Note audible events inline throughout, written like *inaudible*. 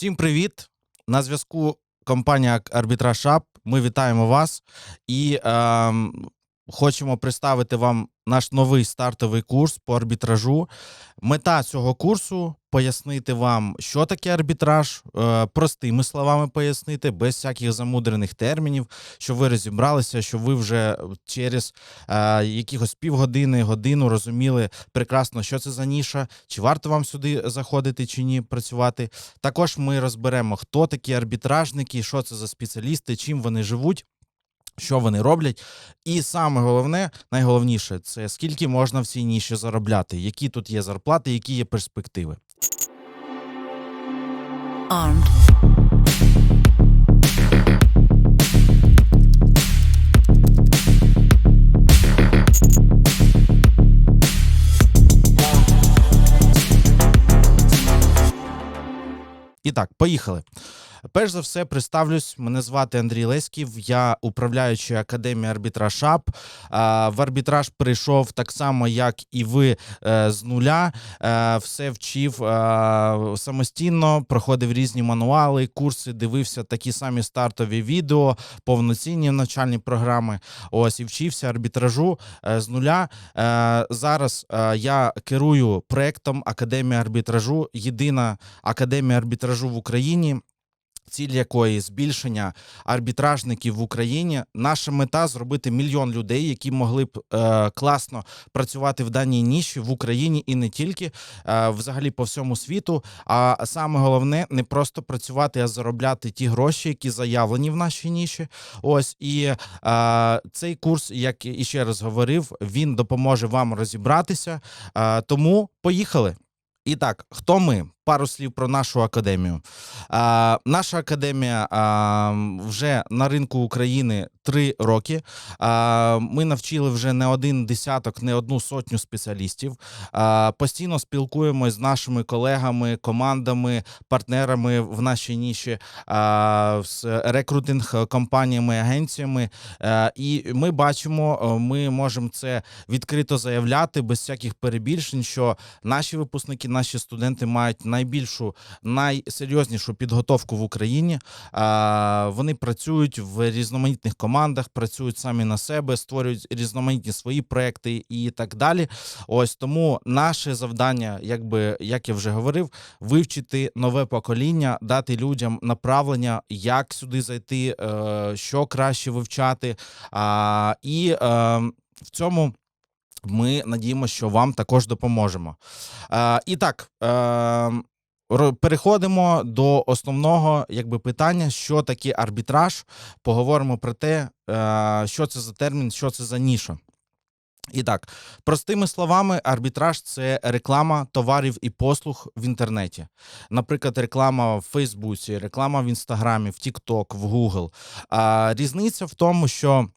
Всім привіт! На зв'язку компанія Арбітраж App. Ми вітаємо вас і ем, хочемо представити вам наш новий стартовий курс по арбітражу. Мета цього курсу пояснити вам, що таке арбітраж, е, простими словами пояснити, без всяких замудрених термінів, щоб ви розібралися, щоб ви вже через е, якихось півгодини, годину розуміли прекрасно, що це за ніша, чи варто вам сюди заходити чи ні працювати. Також ми розберемо, хто такі арбітражники, що це за спеціалісти, чим вони живуть. Що вони роблять, і саме головне, найголовніше, це скільки можна в цій ніші заробляти, які тут є зарплати, які є перспективи. Armed. І так, поїхали. Перш за все, представлюсь. Мене звати Андрій Леськів. Я управляючий академії арбітраж АП. В арбітраж прийшов так само, як і ви е, з нуля. Е, Все вчив е, самостійно, проходив різні мануали, курси, дивився такі самі стартові відео, повноцінні навчальні програми. Ось і вчився арбітражу з нуля. Зараз я керую проектом Академія арбітражу. Єдина академія арбітражу в Україні. Ціль якої збільшення арбітражників в Україні. Наша мета зробити мільйон людей, які могли б е, класно працювати в даній ніші в Україні і не тільки е, взагалі по всьому світу. А саме головне не просто працювати, а заробляти ті гроші, які заявлені в нашій ніші. Ось і е, цей курс, як і ще раз говорив, він допоможе вам розібратися. Е, тому поїхали. І так, хто ми? Пару слів про нашу академію. А, наша академія а, вже на ринку України три роки. Ми навчили вже не один десяток, не одну сотню спеціалістів. Постійно спілкуємось з нашими колегами, командами, партнерами в нашій ніші, з рекрутинг компаніями, агенціями. І ми бачимо, е, ми можемо це відкрито заявляти без всяких перебільшень, що наші випускники, наші студенти мають найбільшу, найсерйознішу підготовку в Україні. Вони працюють в різноманітних командах, працюють самі на себе, створюють різноманітні свої проекти і так далі. Ось тому наше завдання, якби як я вже говорив, вивчити нове покоління, дати людям направлення, як сюди зайти, е, що краще вивчати. І е, в цьому. Ми надіємося, що вам також допоможемо. Е, і так, е, переходимо до основного якби, питання, що таке арбітраж. Поговоримо про те, е, що це за термін, що це за ніша. І так, простими словами, арбітраж це реклама товарів і послуг в інтернеті. Наприклад, реклама в Фейсбуці, реклама в Інстаграмі, в TikTok, в. А різниця в тому, що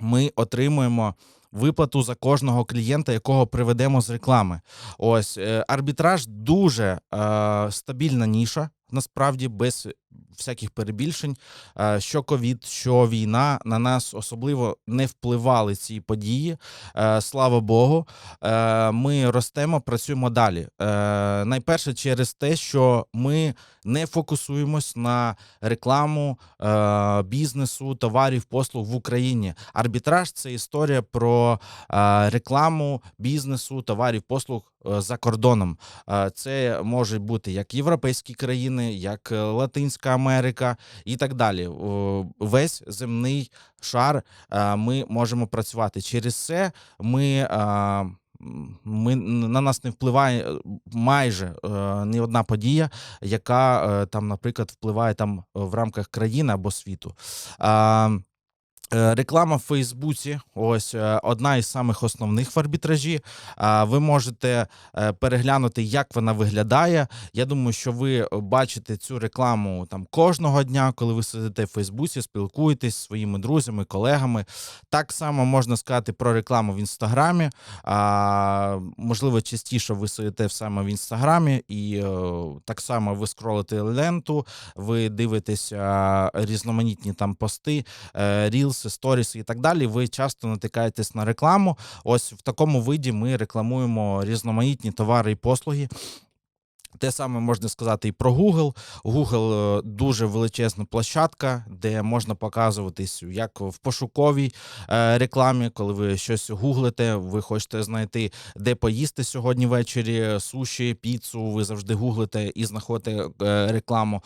ми отримуємо виплату за кожного клієнта, якого приведемо з реклами. Ось е, арбітраж дуже е, стабільна ніша. Насправді без всяких перебільшень, Е, що ковід, що війна на нас особливо не впливали ці події. Е, Слава Богу, Е, ми ростемо, працюємо далі. Найперше через те, що ми не фокусуємось на рекламу бізнесу, товарів, послуг в Україні. Арбітраж це історія про рекламу бізнесу, товарів, послуг за кордоном. Це можуть бути як європейські країни, як е, Латинська Америка і так далі. Весь земний шар е, ми можемо працювати. Через це ми. е, Ми на нас не впливає е, майже е, ні одна подія, яка е, там, наприклад, впливає там в рамках країни або світу. Е, Реклама в Фейсбуці, ось е, одна із самих основних в арбітражі. Ви можете е, переглянути, як вона виглядає. Я думаю, що ви бачите цю рекламу там кожного дня, коли ви сидите в Фейсбуці, спілкуєтесь зі своїми друзями, колегами. Так само можна сказати про рекламу в інстаграмі. Можливо, частіше ви сидите саме в інстаграмі, і е, так само ви скролите ленту, ви дивитесь різноманітні там пости, е, рілси, сторіси і так далі. Ви часто натикаєтесь на рекламу. Ось в такому виді ми рекламуємо різноманітні товари і послуги. Те саме можна сказати і про Google. Google е, дуже величезна площадка, де можна показуватись як в пошуковій е, рекламі, коли ви щось гуглите, ви хочете знайти, де поїсти сьогодні ввечері, суші, піцу. Ви завжди гуглите і знаходите е, рекламу.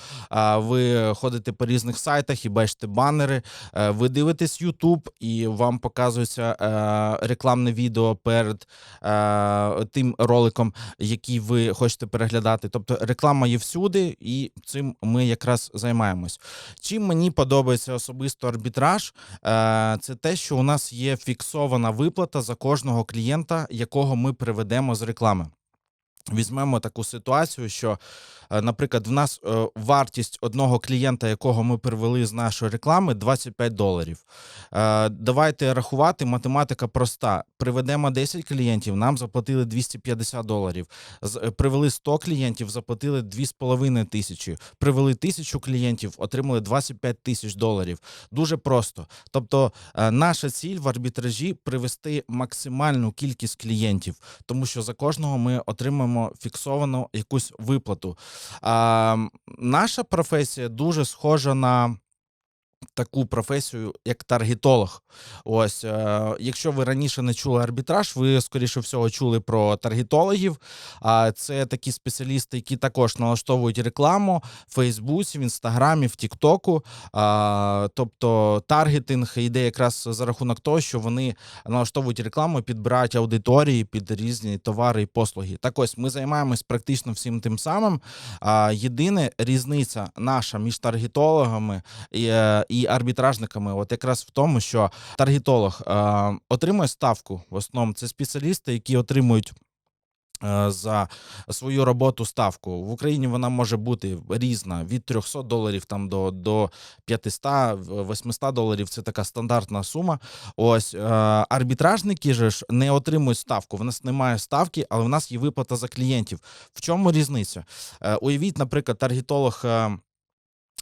Ви ходите по різних сайтах і бачите банери. Е, Ви дивитесь YouTube і вам показується е, рекламне відео перед е, тим роликом, який ви хочете переглядати. Тобто реклама є всюди, і цим ми якраз займаємось. Чим мені подобається особисто арбітраж, е, це те, що у нас є фіксована виплата за кожного клієнта, якого ми приведемо з реклами. Візьмемо таку ситуацію, що, е, наприклад, в нас е, вартість одного клієнта, якого ми привели з нашої реклами, 25 доларів. Е, Давайте рахувати, математика проста. Приведемо 10 клієнтів, нам заплатили 250 доларів. Привели 100 клієнтів, заплатили 2,5 тисячі. Привели 1000 клієнтів, отримали 25 тисяч доларів. Дуже просто. Тобто, наша ціль в арбітражі привести максимальну кількість клієнтів, тому що за кожного ми отримаємо фіксовану якусь виплату. Наша професія дуже схожа на. Таку професію, як таргетолог. Ось, е, якщо ви раніше не чули арбітраж, ви скоріше всього чули про таргетологів. А це такі спеціалісти, які також налаштовують рекламу в Фейсбуці, в Інстаграмі, в Тіктоку. Тобто таргетинг йде якраз за рахунок того, що вони налаштовують рекламу, підбирають аудиторії під різні товари і послуги. Так ось ми займаємось практично всім тим самим. Єдине різниця наша між таргетологами і, е, і арбітражниками, от якраз в тому, що таргетолог е, отримує ставку. В основному це спеціалісти, які отримують. е, За свою роботу ставку в Україні вона може бути різна від 300 доларів там до, до 500, 800 доларів. Це така стандартна сума. Ось е, арбітражники ж не отримують ставку. В нас немає ставки, але в нас є виплата за клієнтів. В чому різниця? Уявіть, наприклад, таргетолог.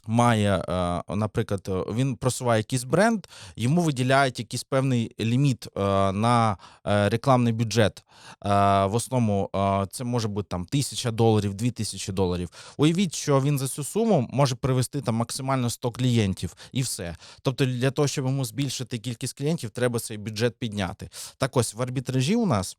Має, е, наприклад, е, він просуває якийсь бренд, йому виділяють якийсь певний ліміт е, на рекламний бюджет. В основному це може бути там тисяча доларів, дві тисячі доларів. Уявіть, що він за цю суму може привести там максимально 100 клієнтів і все. Тобто, для того, щоб йому збільшити кількість клієнтів, треба цей бюджет підняти. Так ось в арбітражі у нас.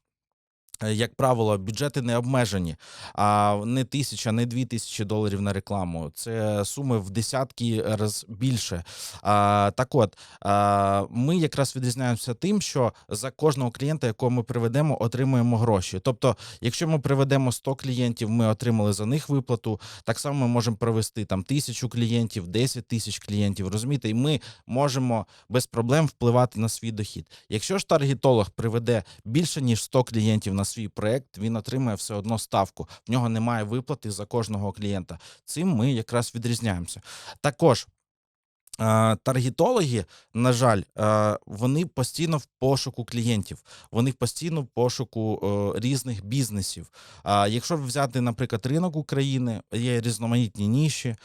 Е, Як правило, бюджети не обмежені, а не тисяча, не дві тисячі доларів на рекламу. Це суми в десятки раз більше. А, так от, а, ми якраз відрізняємося тим, що за кожного клієнта, якого ми приведемо, отримуємо гроші. Тобто, якщо ми приведемо 100 клієнтів, ми отримали за них виплату. Так само ми можемо привести там тисячу клієнтів, 10 тисяч клієнтів. Розумієте, і ми можемо без проблем впливати на свій дохід. Якщо ж таргетолог приведе більше ніж 100 клієнтів на свій проект, він отримає все одно ставку. В нього немає виплати за кожного клієнта. Цим ми якраз відрізняємося. Також. Таргетологи, на жаль, вони постійно в пошуку клієнтів, вони постійно в пошуку е, різних бізнесів. Якщо взяти, наприклад, ринок України, є різноманітні ніші,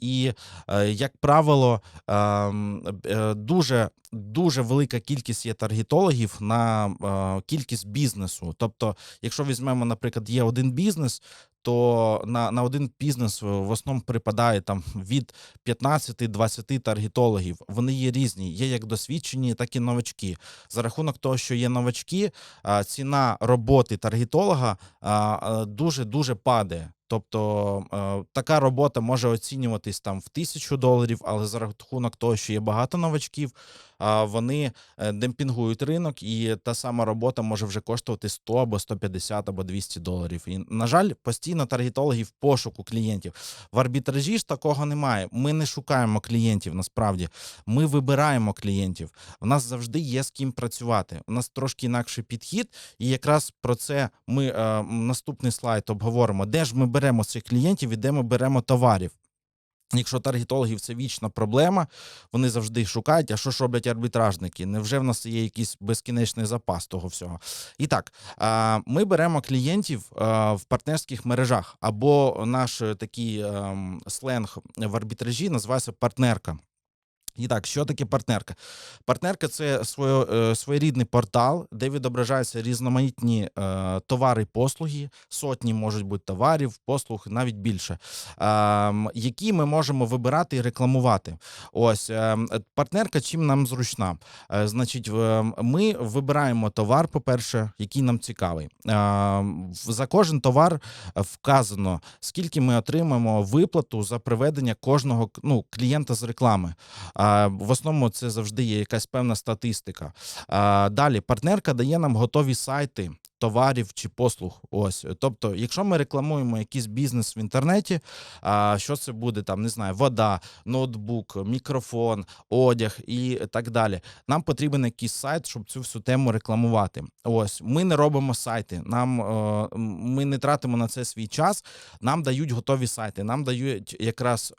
і, е, як правило, ем, е, дуже дуже велика кількість є таргетологів на кількість бізнесу. Тобто, якщо візьмемо, наприклад, є один бізнес, то на, на один бізнес в основному припадає там від 15-20 таргетологів. Вони є різні, є як досвідчені, так і новачки. За рахунок того, що є новачки, ціна роботи таргетолога дуже дуже падає. Тобто е, така робота може оцінюватись там в тисячу доларів, але за рахунок того, що є багато новачків, вони е, демпінгують ринок, і та сама робота може вже коштувати 100 або 150 або 200 доларів. І, на жаль, постійно таргетологи в пошуку клієнтів. В арбітражі ж такого немає. Ми не шукаємо клієнтів насправді. Ми вибираємо клієнтів. У нас завжди є з ким працювати. У нас трошки інакший підхід, і якраз про це ми е, наступний слайд обговоримо. Де ж ми беремо цих клієнтів і де ми беремо товарів. Якщо таргетологів це вічна проблема, вони завжди шукають, а що ж роблять арбітражники? Невже в нас є якийсь безкінечний запас того всього? І так, ми беремо клієнтів в партнерських мережах, або наш такий ем, сленг в арбітражі називається партнерка. І так, що таке партнерка? Партнерка це своє, е, своєрідний портал, де відображаються різноманітні е, товари і послуги, сотні можуть бути товарів, послуг, навіть більше, е, які ми можемо вибирати і рекламувати. Ось е, партнерка чим нам зручна? Е, значить, в- ми вибираємо товар, по-перше, який нам цікавий. Е, за кожен товар е, вказано, скільки ми отримаємо виплату за приведення кожного ну, клієнта з реклами. А, В основному це завжди є якась певна статистика. Далі партнерка дає нам готові сайти. Товарів чи послуг, ось тобто, якщо ми рекламуємо якийсь бізнес в інтернеті, а що це буде там, не знаю, вода, ноутбук, мікрофон, одяг і так далі. Нам потрібен якийсь сайт, щоб цю всю тему рекламувати. Ось ми не робимо сайти. Нам е, ми не тратимо на це свій час. Нам дають готові сайти. Нам дають якраз.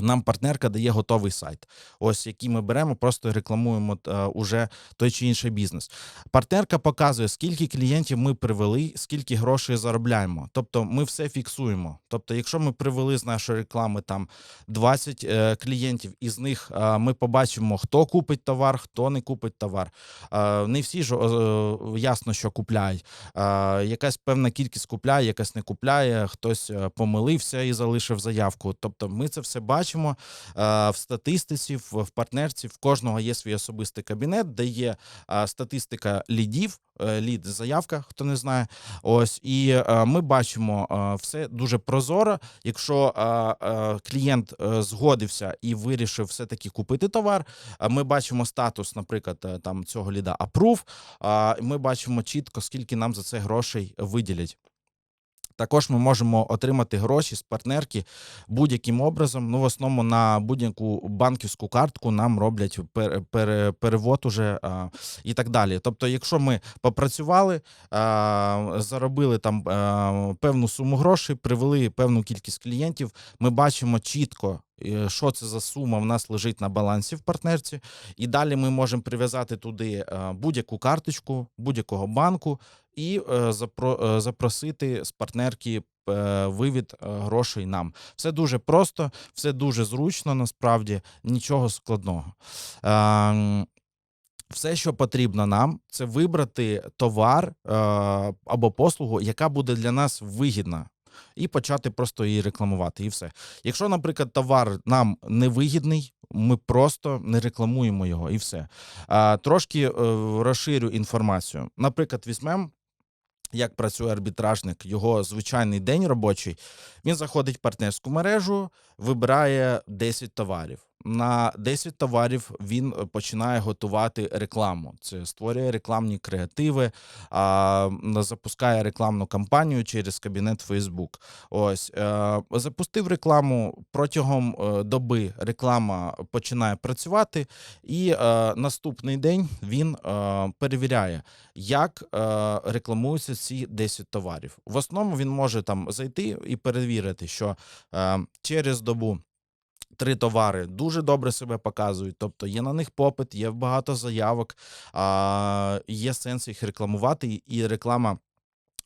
Нам партнерка дає готовий сайт, ось який ми беремо, просто рекламуємо е, уже той чи інший бізнес. Партнерка показує, скільки клієнтів ми привели, скільки грошей заробляємо. Тобто ми все фіксуємо. Тобто, якщо ми привели з нашої реклами там 20 е, клієнтів, із них е, ми побачимо, хто купить товар, хто не купить товар. Е, не всі ж е, ясно, що купляють. Е, якась певна кількість купляє, якась не купляє, хтось е, помилився і залишив заявку. Тобто, ми це все бачимо е, в статистиці, в, партнерці. В кожного є свій особистий кабінет, де є е, статистика лідів, е, лід заявка, хто не знає. Ось і ми бачимо все дуже прозоро. Якщо клієнт згодився і вирішив все таки купити товар, ми бачимо статус, наприклад, там цього ліда approve, Ми бачимо чітко, скільки нам за це грошей виділять. Також ми можемо отримати гроші з партнерки будь-яким образом. Ну, в основному на будь-яку банківську картку нам роблять пер, пер, перевод уже а, і так далі. Тобто, якщо ми попрацювали, а, заробили там а, певну суму грошей, привели певну кількість клієнтів, ми бачимо чітко. Е, Що це за сума в нас лежить на балансі в партнерці, і далі ми можемо прив'язати туди е, будь-яку карточку будь-якого банку і е, запро, запросити з партнерки вивід грошей нам. Все дуже просто, все дуже зручно, насправді нічого складного. Ем, все, що потрібно нам, це вибрати товар або послугу, яка буде для нас вигідна. І почати просто її рекламувати, і все. Якщо, наприклад, товар нам невигідний, ми просто не рекламуємо його, і все. А, трошки е, розширю інформацію. Наприклад, візьмемо, як працює арбітражник, його звичайний день робочий. Він заходить в партнерську мережу, вибирає 10 товарів. На 10 товарів він е, починає готувати рекламу. Це створює рекламні креативи, а, запускає рекламну кампанію через кабінет Facebook. Ось е, запустив рекламу протягом е, доби. Реклама починає працювати, і наступний день він перевіряє, як рекламуються ці 10 товарів. В основному він може там зайти і перевірити, що через добу. Три товари дуже добре себе показують, тобто є на них попит, є багато заявок, а, є сенс їх рекламувати, і- реклама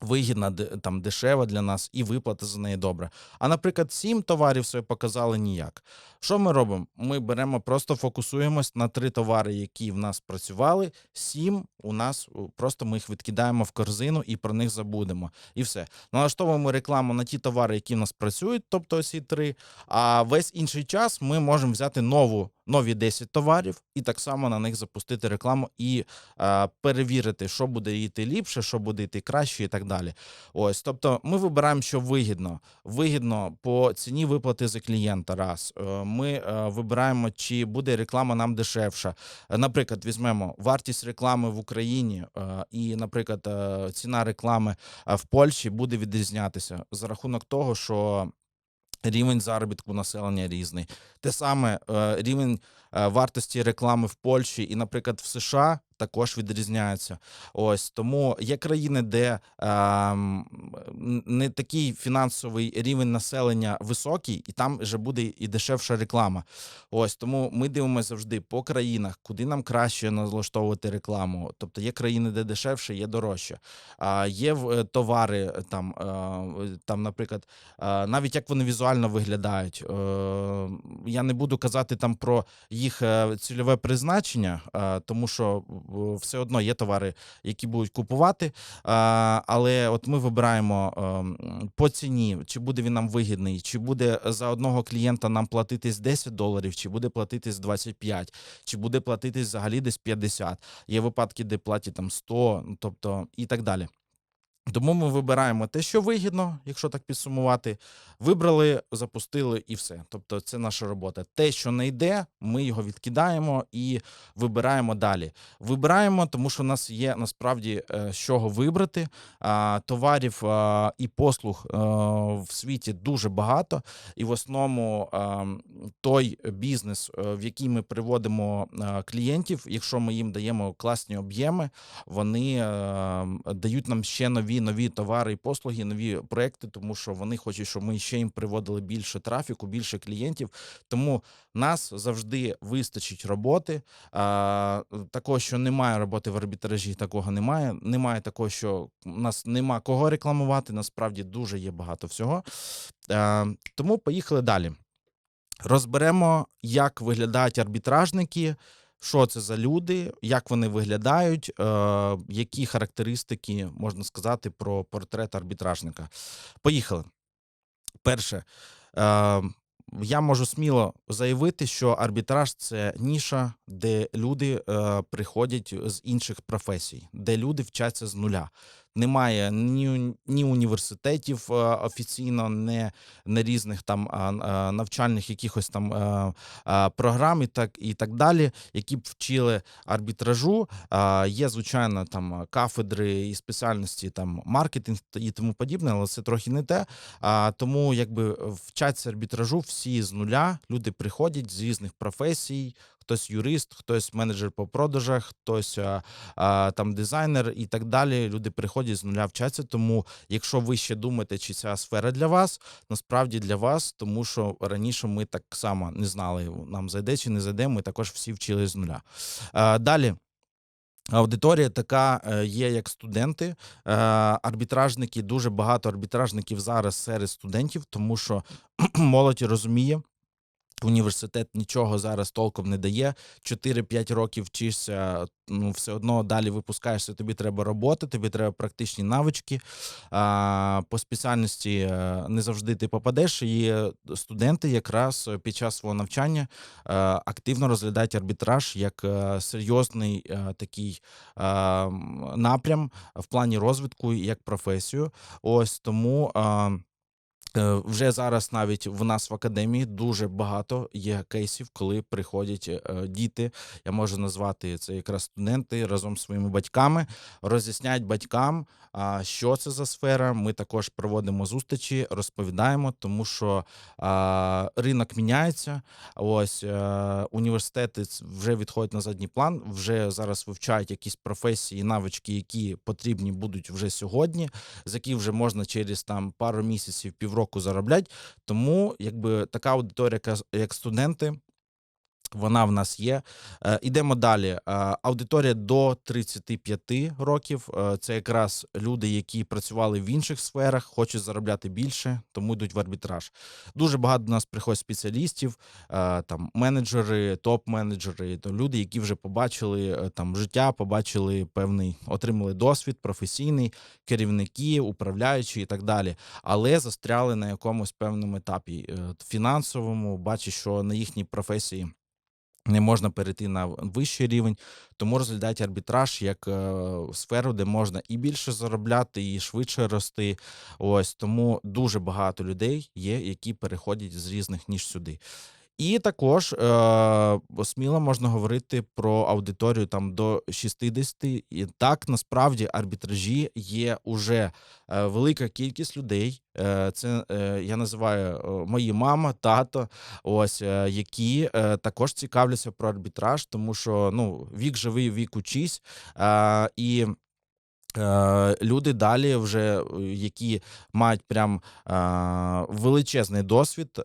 вигідна, там дешева для нас, і виплата за неї добра. А наприклад, сім товарів себе показали ніяк. Що ми робимо? Ми беремо, просто фокусуємось на три товари, які в нас працювали. Сім у нас просто ми їх відкидаємо в корзину і про них забудемо. І все. Налаштовуємо рекламу на ті товари, які в нас працюють, тобто ці три. А весь інший час ми можемо взяти нову. Нові 10 товарів, і так само на них запустити рекламу і е, перевірити, що буде йти ліпше, що буде йти краще, і так далі. Ось, тобто, ми вибираємо, що вигідно. Вигідно по ціні виплати за клієнта. Раз Е, ми е, вибираємо, чи буде реклама нам дешевша. Наприклад, візьмемо вартість реклами в Україні, е, і, наприклад, е, ціна реклами е, в Польщі буде відрізнятися за рахунок того, що. Рівень заробітку населення різний. Те саме е, рівень вартості реклами в Польщі і, наприклад, в США також відрізняються. Ось тому є країни, де н- не такий фінансовий рівень населення високий, і там вже буде і дешевша реклама. Ось тому ми дивимося завжди по країнах, куди нам краще налаштовувати рекламу. Тобто є країни, де дешевше, є дорожче. А є е, товари е, там, е, там, наприклад, е, навіть як вони візуально виглядають. Е, Я не буду казати там про їх е, цільове призначення, е, тому що е, все одно є товари, які будуть купувати. Але от ми вибираємо по ціні, чи буде він нам вигідний, чи буде за одного клієнта нам платитись 10 доларів, чи буде платитись 25, чи буде платитись взагалі десь 50. Є випадки, де платять там 100, ну, тобто і так далі. Тому ми вибираємо те, що вигідно, якщо так підсумувати. Вибрали, запустили і все. Тобто, це наша робота. Те, що не йде, ми його відкидаємо і вибираємо далі. Вибираємо, тому що у нас є насправді е, з чого вибрати. Товарів і послуг е, в світі дуже багато, і в основному той бізнес, е, в який ми приводимо клієнтів, якщо ми їм даємо класні об'єми, вони дають нам ще нові нові товари і послуги, нові проекти, тому що вони хочуть, щоб ми ще їм приводили більше трафіку, більше клієнтів. Тому нас завжди вистачить роботи. А, такого, що немає роботи в арбітражі, такого немає. Немає такого, що нас нема кого рекламувати. Насправді дуже є багато всього. А, тому поїхали далі. Розберемо, як виглядають арбітражники, що це за люди, як вони виглядають, е, які характеристики можна сказати про портрет арбітражника. Поїхали. Перше, е, я можу сміло заявити, що арбітраж це ніша, де люди е, приходять з інших професій, де люди вчаться з нуля. Немає ні, ні університетів е, офіційно, не, не різних там а, навчальних якихось там е, е, програм і так, і так далі, які б вчили арбітражу. Є, звичайно, там кафедри і спеціальності, там маркетинг і тому подібне, але це трохи не те. Тому якби вчаться арбітражу всі з нуля. Люди приходять з різних професій. Хтось юрист, хтось менеджер по продажах, хтось а, там дизайнер і так далі. Люди приходять з нуля вчаться. Тому, якщо ви ще думаєте, чи ця сфера для вас, насправді для вас, тому що раніше ми так само не знали, нам зайде чи не зайде. Ми також всі вчили з нуля. А, далі. Аудиторія така е, є, як студенти, Е, арбітражники. Дуже багато арбітражників зараз серед студентів, тому що *clears throat* молодь розуміє. Університет нічого зараз толком не дає. 4-5 років вчишся, ну все одно далі випускаєшся. Тобі треба робота, тобі треба практичні навички. А, по спеціальності е, не завжди ти попадеш. І студенти якраз під час свого навчання е, активно розглядають арбітраж як е, серйозний такий напрям в плані розвитку як професію. Ось тому. Е, Вже зараз навіть в нас в академії дуже багато є кейсів, коли приходять е, діти. Я можу назвати це якраз студенти разом з своїми батьками, роз'ясняють батькам, що це за сфера. Ми також проводимо зустрічі, розповідаємо, тому що ринок міняється. Ось е, університети вже відходять на задній план, вже зараз вивчають якісь професії, навички, які потрібні будуть вже сьогодні з яких вже можна через там пару місяців, півроку заробляти. Тому якби така аудиторія, як студенти. Вона в нас є. Е, Ідемо далі. Е, Аудиторія до 35 років. Е, Це якраз люди, які працювали в інших сферах, хочуть заробляти більше, тому йдуть в арбітраж. Дуже багато до нас приходять спеціалістів, там менеджери, топ-менеджери, то люди, які вже побачили там життя, побачили певний, отримали досвід професійний, керівники, управляючі і так далі, але застряли на якомусь певному етапі фінансовому, бачать, що на їхній професії. Не можна перейти на вищий рівень, тому розглядають арбітраж як е, сферу, де можна і більше заробляти, і швидше рости. Ось тому дуже багато людей є, які переходять з різних ніж сюди. І також е, сміло можна говорити про аудиторію там до 60. І так насправді арбітражі є уже е, велика кількість людей. Е, це е, я називаю мої мама, тато, ось е, які е, також цікавляться про арбітраж, тому що ну вік живий, вік учись. Е, і Люди далі, вже е, які мають прям е, величезний досвід, е,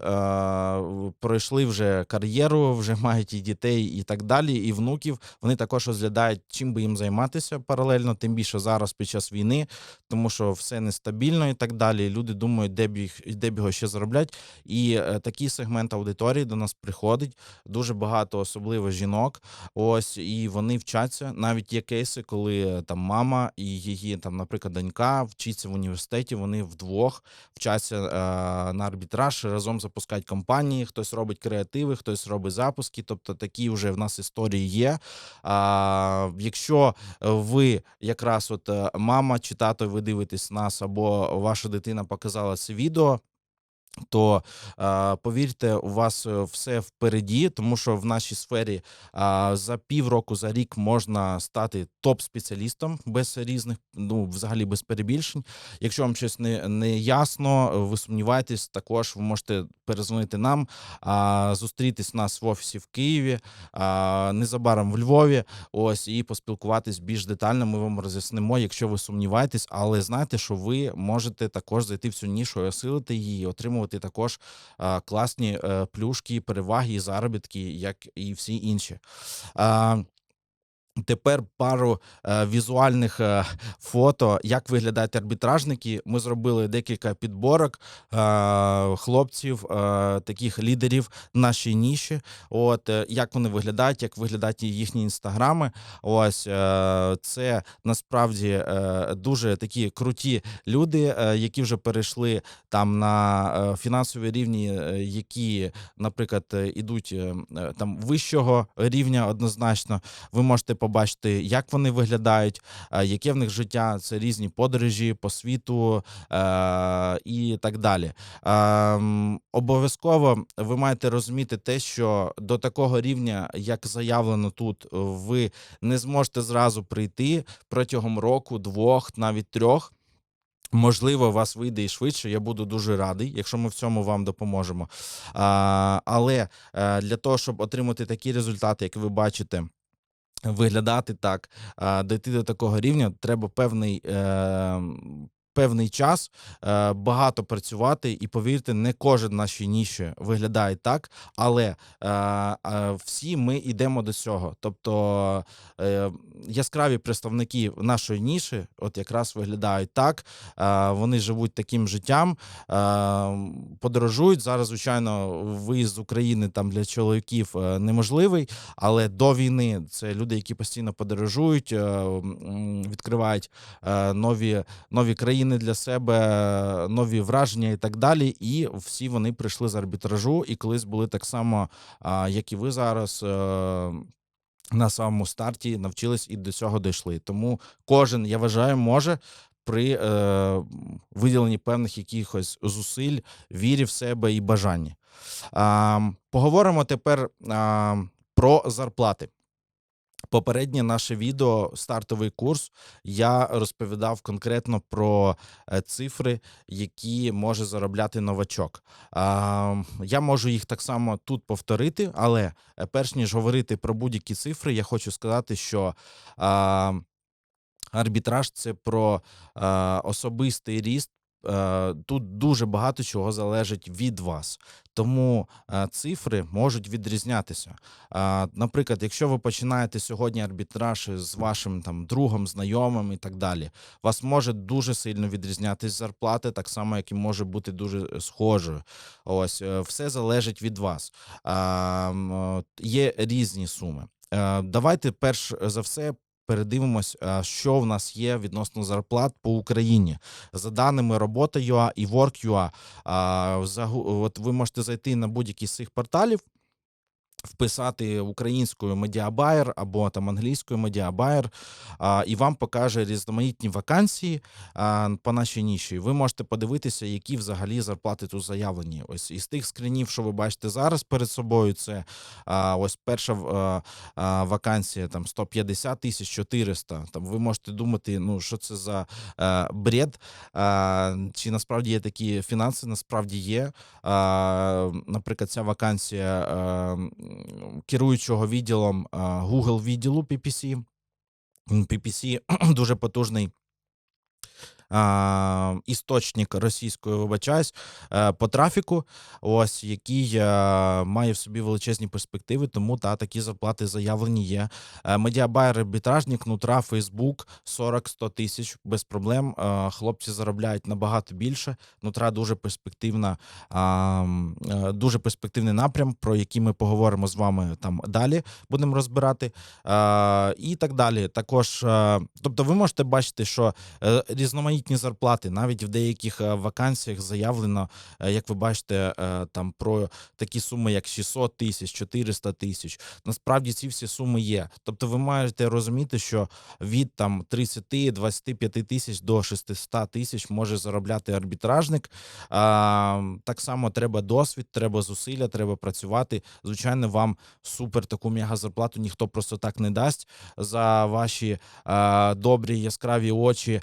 пройшли вже кар'єру, вже *laughs* мають і дітей, і так далі, і внуків. Вони також розглядають, чим би їм займатися паралельно, тим більше зараз під час війни, тому що все нестабільно і так далі. Люди думають, де б їх де б його ще зароблять. І е, такий сегмент аудиторії до нас приходить. Дуже багато, особливо жінок. Ось і вони вчаться. Навіть є кейси, коли е, там мама і її там, наприклад, донька вчиться в університеті. Вони вдвох вчаться е, на арбітраж, разом запускають компанії. Хтось робить креативи, хтось робить запуски. Тобто такі вже в нас історії є. А, якщо ви якраз от мама чи тато, ви дивитесь нас, або ваша дитина показала це відео. То повірте, у вас е, все впереді, тому що в нашій сфері за півроку, за рік можна стати топ-спеціалістом без різних, ну взагалі без перебільшень. Якщо вам щось не, не ясно, ви сумніваєтесь, також ви можете перезвонити нам, зустрітись нас в офісі в Києві, незабаром в Львові. Ось і поспілкуватись більш детально. Ми вам роз'яснимо, якщо ви сумніваєтесь, але знайте, що ви можете також зайти в цю нішу осилити її, отримувати також а, класні е, плюшки, переваги заробітки, як і всі інші. Тепер пару е, візуальних е, фото, як виглядають арбітражники. Ми зробили декілька підборок е, хлопців, е, таких лідерів нашій ніші. От е, як вони виглядають, як виглядають їхні інстаграми. Ось е, це насправді е, дуже такі круті люди, е, які вже перейшли там на е, фінансові рівні, е, які, наприклад, е, ідуть е, е, там вищого рівня однозначно ви можете побачити, як вони виглядають, е, яке в них життя. Це різні подорожі по світу е, і так далі. Ем, Обов'язково ви маєте розуміти те, що до такого рівня, як заявлено тут, ви не зможете зразу прийти протягом року, двох, навіть трьох. Можливо, у вас вийде і швидше. Я буду дуже радий, якщо ми в цьому вам допоможемо. А, але е, для того, щоб отримати такі результати, як ви бачите. Виглядати так, а, дійти до такого рівня, треба певний, е, певний час, е, багато працювати, і повірте, не кожен в нашій ніші виглядає так, але е, е, всі ми йдемо до цього. Тобто яскраві представники нашої ніші, от якраз виглядають так. Вони живуть таким життям, подорожують. Зараз, звичайно, виїзд з України там для чоловіків неможливий, але до війни це люди, які постійно подорожують, відкривають нові, нові країни для себе, е, нові враження і так далі. І всі вони прийшли з арбітражу, і колись були так само, як і ви зараз. е, На самому старті навчились і до цього дійшли. Тому кожен, я вважаю, може при е, виділенні певних якихось зусиль, вірі в себе і бажанні. А, поговоримо тепер а, про зарплати. Попереднє наше відео, стартовий курс, я розповідав конкретно про е, цифри, які може заробляти новачок. Я можу їх так само тут повторити, але е, перш ніж говорити про будь-які цифри, я хочу сказати, що арбітраж це про а, особистий ріст. Е, Тут дуже багато чого залежить від вас, тому е, цифри можуть відрізнятися. Наприклад, якщо ви починаєте сьогодні арбітраж з вашим там другом, знайомим і так далі, вас може дуже сильно відрізнятись зарплати, так само, як і може бути дуже схожою. Ось е, все залежить від вас. А, м, е, Є різні суми. Е, Давайте перш за все. Передивимось, е, що в нас є відносно зарплат по Україні за даними робота.ua і Work.ua. От ви можете зайти на будь-який з цих порталів вписати українською медіабайер або там англійською медіабайер, і вам покаже різноманітні вакансії по нашій ніші. Ви можете подивитися, які взагалі зарплати тут заявлені. Ось із тих скринів, що ви бачите зараз перед собою, це ось перша вакансія там 150 тисяч 400. Там ви можете думати, ну що це за бред, чи насправді є такі фінанси, насправді є. Наприклад, ця вакансія а, м, керуючого відділом Google відділу PPC. PPC *clears throat* дуже потужний. Істочник російської, вибачаюсь, е, по трафіку, ось який е, має в собі величезні перспективи, тому та такі зарплати заявлені є. Е, Медіабайер, арбітражник, нутра, Фейсбук 40-100 тисяч без проблем. Хлопці заробляють набагато більше. Нутра дуже перспективна, дуже перспективний напрям, про який ми поговоримо з вами там далі. Будемо розбирати. І так далі. Також, тобто, ви можете бачити, що е, різноманітні зарплати, навіть в деяких е, вакансіях заявлено, е, як ви бачите, е, там про такі суми, як 600 тисяч, 400 тисяч. Насправді ці всі суми є. Тобто, ви маєте розуміти, що від там 30-25 тисяч до 600 тисяч може заробляти арбітражник. Так само треба досвід, треба зусилля, треба працювати. Звичайно, вам супер таку мега зарплату ніхто просто так не дасть за ваші добрі яскраві очі.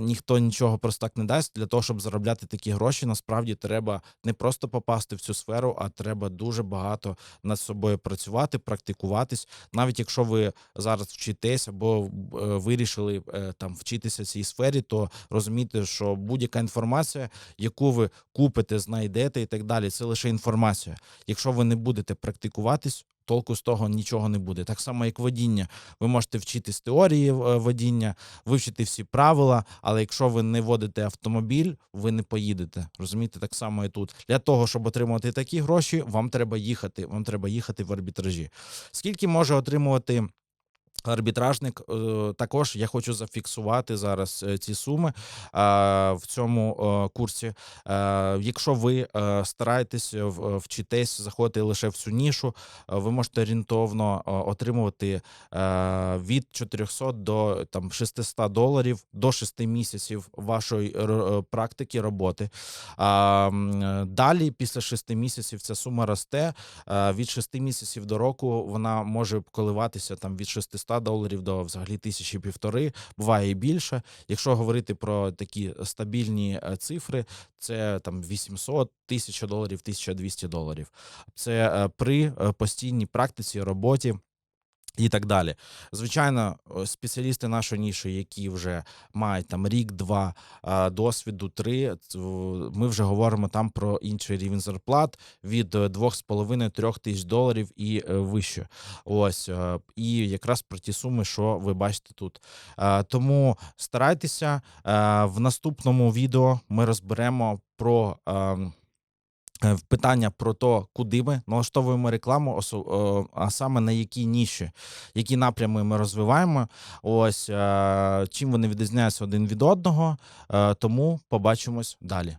Ніхто нічого просто так не дасть для того, щоб заробляти такі гроші. Насправді треба не просто попасти в цю сферу, а треба дуже багато над собою працювати, практикуватись. Навіть якщо ви зараз вчитесь або е, вирішили е, там вчитися цій сфері, то розумійте, що будь-яка інформація, яку ви купите, знайдете і так далі, це лише інформація. Якщо ви не будете практикуватись, толку з того нічого не буде. Так само, як водіння. Ви можете вчитись теорії е, водіння, вивчити всі правила, але якщо ви не водите автомобіль, ви не поїдете. Розумієте, так само і тут. Для того, щоб отримувати такі гроші, вам треба їхати. Вам треба їхати в арбітражі. Скільки може отримувати? Арбітражник Е, також я хочу зафіксувати зараз е, ці суми в цьому е, курсі. Якщо ви стараєтесь вчитесь, заходити лише в цю нішу, ви можете орієнтовно отримувати від 400 до там 600 доларів до 6 місяців вашої практики роботи. Далі, після 6 місяців, ця сума росте. Від 6 місяців до року вона може коливатися там від 600 доларів до взагалі тисячі півтори, буває і більше. Якщо говорити про такі стабільні е, цифри, це там 800, 1000 доларів, 1200 доларів. Це е, при е, постійній практиці, роботі. І так далі. Звичайно, спеціалісти нашої ніші, які вже мають там рік-два досвіду, три, ми вже говоримо там про інший рівень зарплат від 2,5-3 тисяч доларів і е, вище. Ось е, і якраз про ті суми, що ви бачите тут. Е, Тому старайтеся е, в наступному відео ми розберемо про. Е, питання про те, куди ми налаштовуємо рекламу, а саме на які ніші, які напрями ми розвиваємо. Ось е, чим вони відрізняються один від одного. Е, Тому побачимось далі.